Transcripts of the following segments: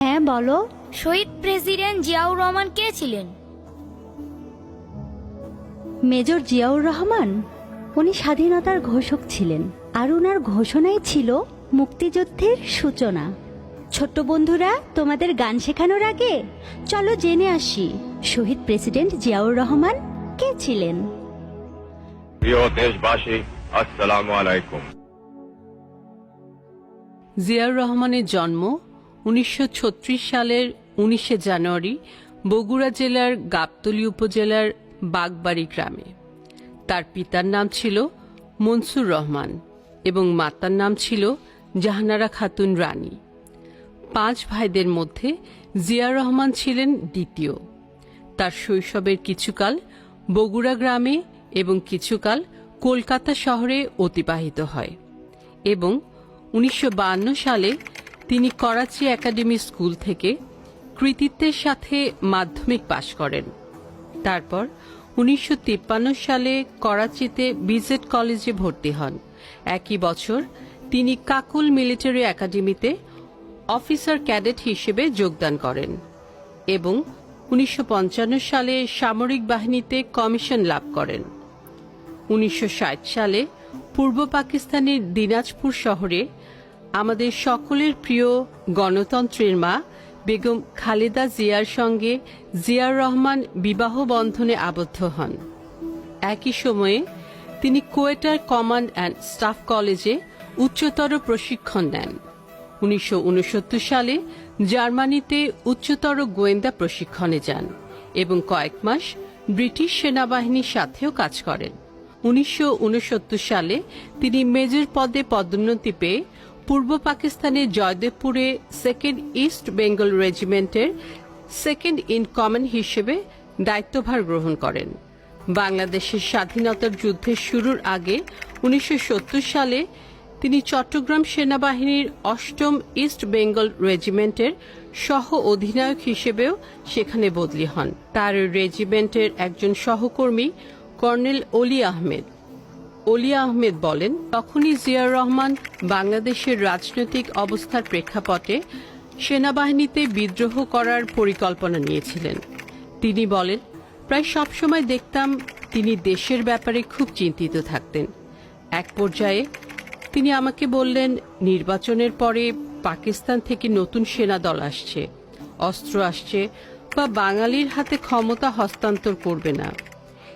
হ্যাঁ বলো। শহীদ প্রেসিডেন্ট জিয়াউর রহমান কে ছিলেন? মেজর জিয়াউর রহমান? উনি স্বাধীনতার ঘোষক ছিলেন আর ওনার ঘোষণাই ছিল মুক্তিযুদ্ধের সূচনা। ছোট্ট বন্ধুরা তোমাদের গান শেখানোর আগে চলো জেনে আসি শহীদ প্রেসিডেন্ট জিয়াউর রহমান কে ছিলেন। প্রিয় দেশবাসী আসসালামু আলাইকুম। জিয়াউর রহমানের জন্ম উনিশশো ছত্রিশ সালের উনিশে জানুয়ারি বগুড়া জেলার গাবতলী উপজেলার বাগবাড়ি গ্রামে। তার পিতার নাম ছিল মনসুর রহমান এবং মাতার নাম ছিল জাহানারা খাতুন রানী। পাঁচ ভাইদের মধ্যে জিয়া রহমান ছিলেন দ্বিতীয়। তার শৈশবের কিছুকাল বগুড়া গ্রামে এবং কিছুকাল কলকাতা শহরে অতিবাহিত হয় এবং উনিশশো বায়ান্ন সালে তিনি করাচি একাডেমি স্কুল থেকে কৃতিত্বের সাথে মাধ্যমিক পাশ করেন। তারপর উনিশশো সালে করাচিতে বিজেড কলেজে ভর্তি হন। একই বছর তিনি কাকুল মিলিটারি একাডেমিতে অফিসার ক্যাডেট হিসেবে যোগদান করেন এবং উনিশশো পঞ্চান্ন সালে সামরিক বাহিনীতে কমিশন লাভ করেন। উনিশশো ষাট সালে পূর্ব পাকিস্তানের দিনাজপুর শহরে আমাদের সকলের প্রিয় গণতন্ত্রের মা, বেগম খালেদা জিয়ার সঙ্গে জিয়ার রহমান বিবাহ বন্ধনে আবদ্ধ হন। একই সময়ে তিনি কোয়েটার কমান্ড অ্যান্ড স্টাফ কলেজে উচ্চতর প্রশিক্ষণ নেন। উনিশশো উনসত্তর সালে জার্মানিতে উচ্চতর গোয়েন্দা প্রশিক্ষণে যান এবং কয়েক মাস ব্রিটিশ সেনাবাহিনীর সাথেও কাজ করেন। উনিশশো উনসত্তর সালে তিনি মেজর পদে পদোন্নতি পেয়ে পূর্ব পাকিস্তানের জয়দেবপুরে সেকেন্ড ইস্ট বেঙ্গল রেজিমেন্টের সেকেন্ড ইন কমান্ড হিসেবে দায়িত্বভার গ্রহণ করেন। বাংলাদেশের স্বাধীনতার যুদ্ধের শুরুর আগে উনিশশো সত্তর সালে তিনি চট্টগ্রাম সেনাবাহিনীর অষ্টম ইস্ট বেঙ্গল রেজিমেন্টের সহ অধিনায়ক হিসেবেও সেখানে বদলি হন। তার রেজিমেন্টের একজন সহকর্মী কর্নেল অলি আহমেদ। অলিয়া আহমেদ বলেন, তখনই জিয়াউর রহমান বাংলাদেশের রাজনৈতিক অবস্থার প্রেক্ষাপটে সেনাবাহিনীতে বিদ্রোহ করার পরিকল্পনা নিয়েছিলেন। তিনি বলেন, প্রায় সবসময় দেখতাম তিনি দেশের ব্যাপারে খুব চিন্তিত থাকতেন। এক পর্যায়ে তিনি আমাকে বললেন, নির্বাচনের পরে পাকিস্তান থেকে নতুন সেনা দল আসছে, অস্ত্র আসছে বা বাঙালির হাতে ক্ষমতা হস্তান্তর করবে না।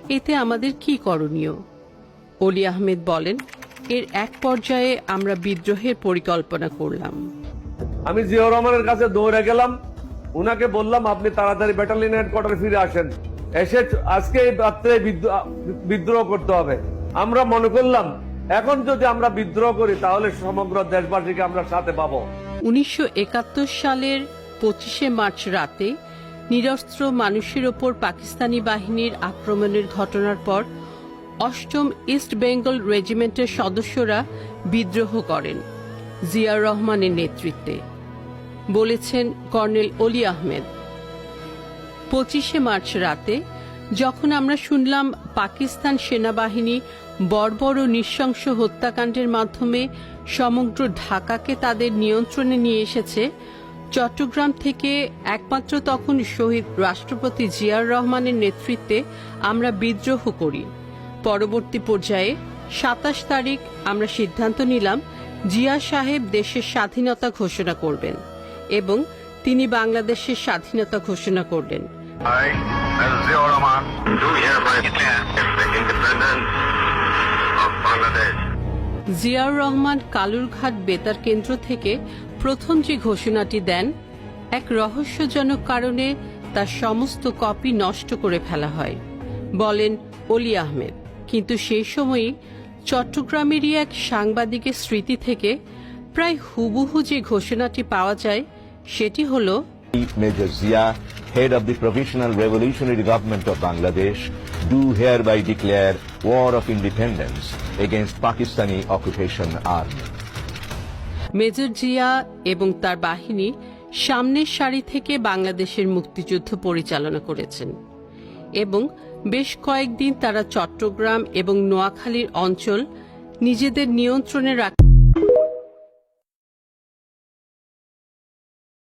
এতে আমাদের কি করণীয়? অলি আহমেদ বলেন এর এক পর্যায়ে আমরা বিদ্রোহের পরিকল্পনা করলাম। আমি জিয়াউর রহমানের কাছে দৌড়ে গেলাম। উনাকে বললাম আপনি তাড়াতাড়ি ব্যাটালিয়ন হেডকোয়ার্টারে ফিরে আসেন। এসে আজকে রাত্রে বিদ্রোহ- বিদ্রোহ করতে হবে। আমরা মনে করলাম এখন যদি আমরা বিদ্রোহ করি তাহলে সমগ্র দেশবাসীকে আমরা সাথে পাবো। উনিশশো একাত্তর সালের পঁচিশে মার্চ রাতে নিরস্ত্র মানুষের ওপর পাকিস্তানি বাহিনীর আক্রমণের ঘটনার পর অষ্টম ইস্ট বেঙ্গল রেজিমেন্টের সদস্যরা বিদ্রোহ করেন জিয়াউর রহমানের নেতৃত্বে, বলেছেন কর্নেল অলি আহমেদ। পঁচিশে মার্চ রাতে যখন আমরা শুনলাম পাকিস্তান সেনাবাহিনী বর্বর ও নৃশংস হত্যাকাণ্ডের মাধ্যমে সমগ্র ঢাকাকে তাদের নিয়ন্ত্রণে নিয়ে এসেছে, চট্টগ্রাম থেকে একমাত্র তখন শহীদ রাষ্ট্রপতি জিয়ার রহমানের নেতৃত্বে আমরা বিদ্রোহ করি। পরবর্তী পর্যায়ে সাতাশ তারিখ আমরা সিদ্ধান্ত নিলাম জিয়া সাহেব দেশের স্বাধীনতা ঘোষণা করবেন এবং তিনি বাংলাদেশের স্বাধীনতা ঘোষণা করলেন. জিয়াউর রহমান কালুরঘাট বেতার কেন্দ্র থেকে প্রথম যে ঘোষণাটি দেন এক রহস্যজনক কারণে তার সমস্ত কপি নষ্ট করে ফেলা হয়। বলেন অলি আহমেদ। কিন্তু সেই সময়ই চট্টগ্রামেরই এক সাংবাদিকের স্মৃতি থেকে প্রায় হুবুহু যে ঘোষণাটি পাওয়া যায় সেটি হল major Zia head of the provisional revolutionary government of Bangladesh do hereby declare war of independence against Pakistani occupation army major Zia এবং তার বাহিনী সামনের সারি থেকে বাংলাদেশের মুক্তিযুদ্ধ পরিচালনা করেছেন এবং বেশ কয়েকদিন তারা চট্টগ্রাম এবং নোয়াখালীর অঞ্চল নিজেদের নিয়ন্ত্রণে রাখ